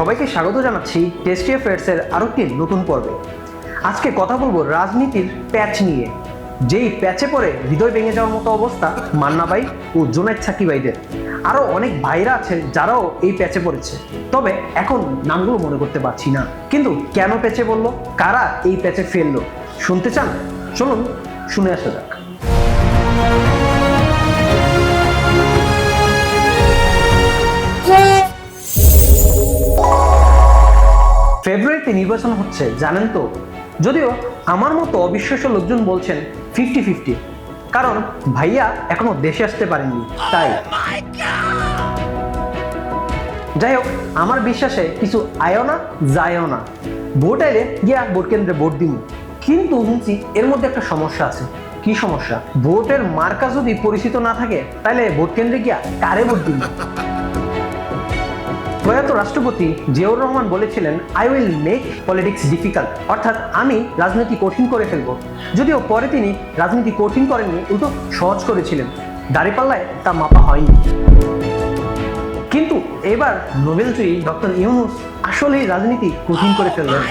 সবাইকে স্বাগত জানাচ্ছি টেস্টি অ্যাফেয়ার্সের আরও একটি নতুন পর্বে। আজকে কথা বলব রাজনীতির প্যাচ নিয়ে। যেই প্যাচে পড়ে হৃদয় ভেঙে যাওয়ার মতো অবস্থা মান্না ভাই ও জোনাইদ সাকি ভাইদের আরও অনেক ভাইরা আছে যারাও এই প্যাচে পড়েছে। তবে এখন নামগুলো মনে করতে পারছি না। কিন্তু কেন প্যাচে বলল? কারা এই প্যাচে ফেলল? শুনতে চান? চলুন শুনে আসা যাক। ফেব্রুয়ারিতে নির্বাচন হচ্ছে জানেন তো? যদিও আমার মতো অবিশ্বাস্য লোকজন বলছেন ফিফটি ফিফটি কারণ ভাইয়া এখনও দেশে আসতে পারেননি তাই। যাই হোক আমার বিশ্বাসে কিছু আয়ও না যায়ও না। ভোট আইলে গিয়া ভোট কেন্দ্রে ভোট দিব কিন্তু শুনছি এর মধ্যে একটা সমস্যা আছে। কি সমস্যা? ভোটের মার্কা যদি পরিচিত না থাকে তাহলে ভোট কেন্দ্রে গিয়া কারে ভোট দিব প্রয়াত রাষ্ট্রপতি জিয়াউর রহমান বলেছিলেন I will make politics difficult অর্থাৎ আমি রাজনীতি কঠিন করে ফেলব। যদিও পরে তিনি রাজনীতি কঠিন করেননি, উল্টো সহজ করেছিলেন। দাঁড়িপাল্লায় তা মাপা হয়নি। কিন্তু এবার নোবেল জয়ী ডক্টর ইউনুস আসলেই রাজনীতি কঠিন করে ফেললেন।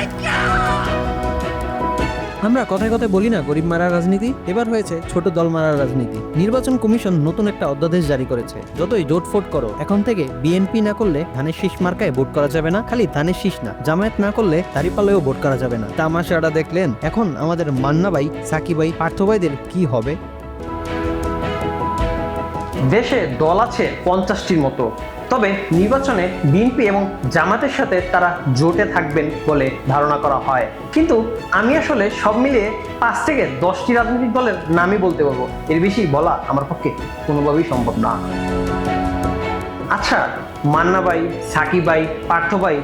আমরা কথায় কথায় বলি না, গরিব মারার রাজনীতি। এবার হয়েছে ছোট দল মারার রাজনীতি। নির্বাচন কমিশন নতুন একটা অধ্যাদেশ জারি করেছে। যতই জোট ফোট করো, এখন থেকে বিএনপি না করলে ধানের শীষ মার্কায় ভোট করা যাবে না, খালি ধানের শীষ না। জামায়াত না করলে দাঁড়িপাল্লেও ভোট করা যাবে না। তামাশাটা দেখলেন, এখন আমাদের মান্না ভাই সাকি ভাই, পার্থ ভাইদের কি হবে? দেশে দল আছে পঞ্চাশটির মতো। তবে নির্বাচনে বিএনপি এবং জামাতের সাথে তারা জোটে থাকবেন বলে ধারণা করা হয়। কিন্তু আমি আসলে সব মিলিয়ে পাঁচ থেকে দশটি রাজনৈতিক দলের নামই বলতে পারব। এর বেশি বলা আমার পক্ষে কোনোভাবেই সম্ভব না। আচ্ছা মান্না ভাই সাকিব ভাই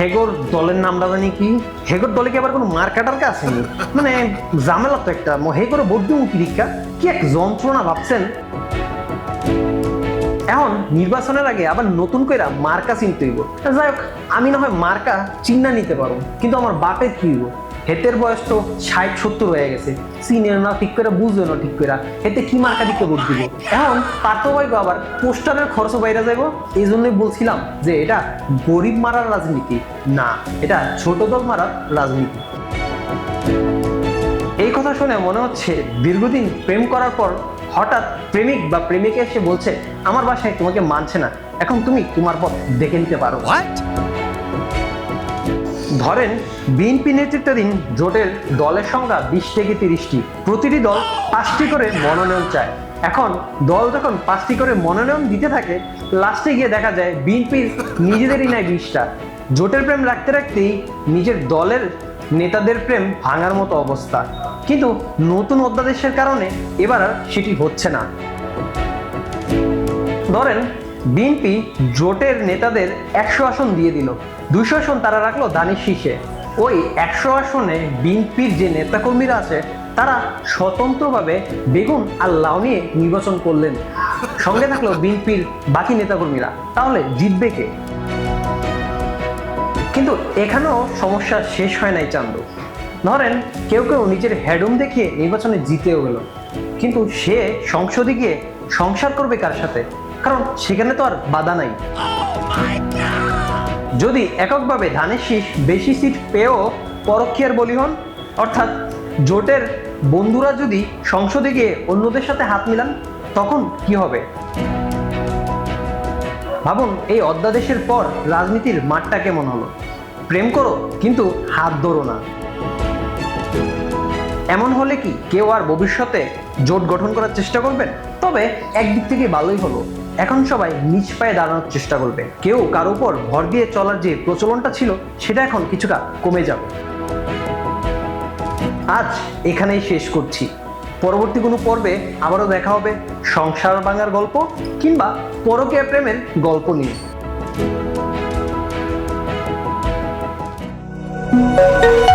হেগোর দলের নামটা জানি কি? হেগোর দলে কি আবার কোনো মার্কাটার কাছে নেই মানে ঝামেলা তো একটা। হেগোর বৌদ্ধ পরীক্ষা কি এক যন্ত্রণা ভাবছেন? এখন নির্বাচনের আগে আবার নতুন করে মার্কা চিনতে হইব। যাই হোক, আমি না হয় মার্কা চিন্না নিতে পারব, কিন্তু আমার বাপে কি হইব? হেতের বয়স তো ষাট, সত্তর হয়ে গেছে। চিনে না ঠিক করে বুঝবে না ঠিক করে হেতে কি মার্কা দিকে ভোট দিব? এখন পার্থ ভাইগো আবার পোস্টারের খরচ বাইরে যাইব। এই জন্যই বলছিলাম যে এটা গরিব মারার রাজনীতি, না, এটা ছোট দল মারার রাজনীতি। কথা শুনে মনে হচ্ছে দীর্ঘদিন প্রেম করার পর হঠাৎ প্রেমিক বা প্রেমিকা এসে বলছে আমার বাসায় তোমাকে মানছে না। এখন তুমি তোমার পথ দেখে নিতে পারো। ধরেন বিএনপি নেতৃত্বাধীন জোটের দলের সংখ্যা বিশ থেকে তিরিশটি। প্রতিটি দল পাঁচটি করে মনোনয়ন চায়। এখন দল যখন পাঁচটি করে মনোনয়ন দিতে থাকে লাস্টে গিয়ে দেখা যায় বিএনপির নিজেদেরই নেয় বিশটা। জোটের প্রেম রাখতে রাখতেই নিজের দলের নেতাদের প্রেম ভাঙার মতো অবস্থা। কিন্তু নতুন অধ্যাদেশের কারণে এবার আর সেটি হচ্ছে না। ধরেন, বিএনপি জোটের নেতাদের একশো আসন দিয়ে দিল, দুইশো আসন তারা রাখল দানিশ শীষে। ওই একশো আসনে বিএনপির যে নেতাকর্মীরা আছে, তারা স্বতন্ত্রভাবে বেগুন আর লাউ নিয়ে নির্বাচন করলেন। সঙ্গে থাকল বিএনপির বাকি নেতাকর্মীরা, তাহলে জিতবে কে? কিন্তু এখানেও সমস্যা শেষ হয় নাই চান্দু। ধরেন কেউ কেউ নিজের হেডুম দেখিয়ে নির্বাচনে জিতেও গেল। কিন্তু সে সংসদে গিয়ে সংসার করবে কার সাথে? কারণ সেখানে তো আর বাধা নাই। যদি এককভাবে ধানের শীষ বেশি সিট পেয়েও পরক্ষের বলি হন, অর্থাৎ জোটের বন্ধুরা যদি সংসদে গিয়ে অন্যদের সাথে হাত মিলান, তখন কি হবে? ভাবুন, এই অধ্যাদেশের পর রাজনীতির মাঠটা কেমন হলো? প্রেম করো, কিন্তু হাত ধরো না। এমন হলে কি কেউ আর ভবিষ্যতে জোট গঠন করার চেষ্টা করবেন? তবে একদিক থেকে ভালোই হলো। এখন সবাই নিজ পায়ে দাঁড়ানোর চেষ্টা করবে। কেউ কার উপর ভর দিয়ে চলার যে প্রচলনটা ছিল, সেটা এখন কিছুটা কমে যাবে। আজ এখানেই শেষ করছি। পরবর্তী কোনো পর্বে আবারও দেখা হবে সংসার ভাঙার গল্প কিংবা পরকে প্রেমের গল্প নিয়ে। thank you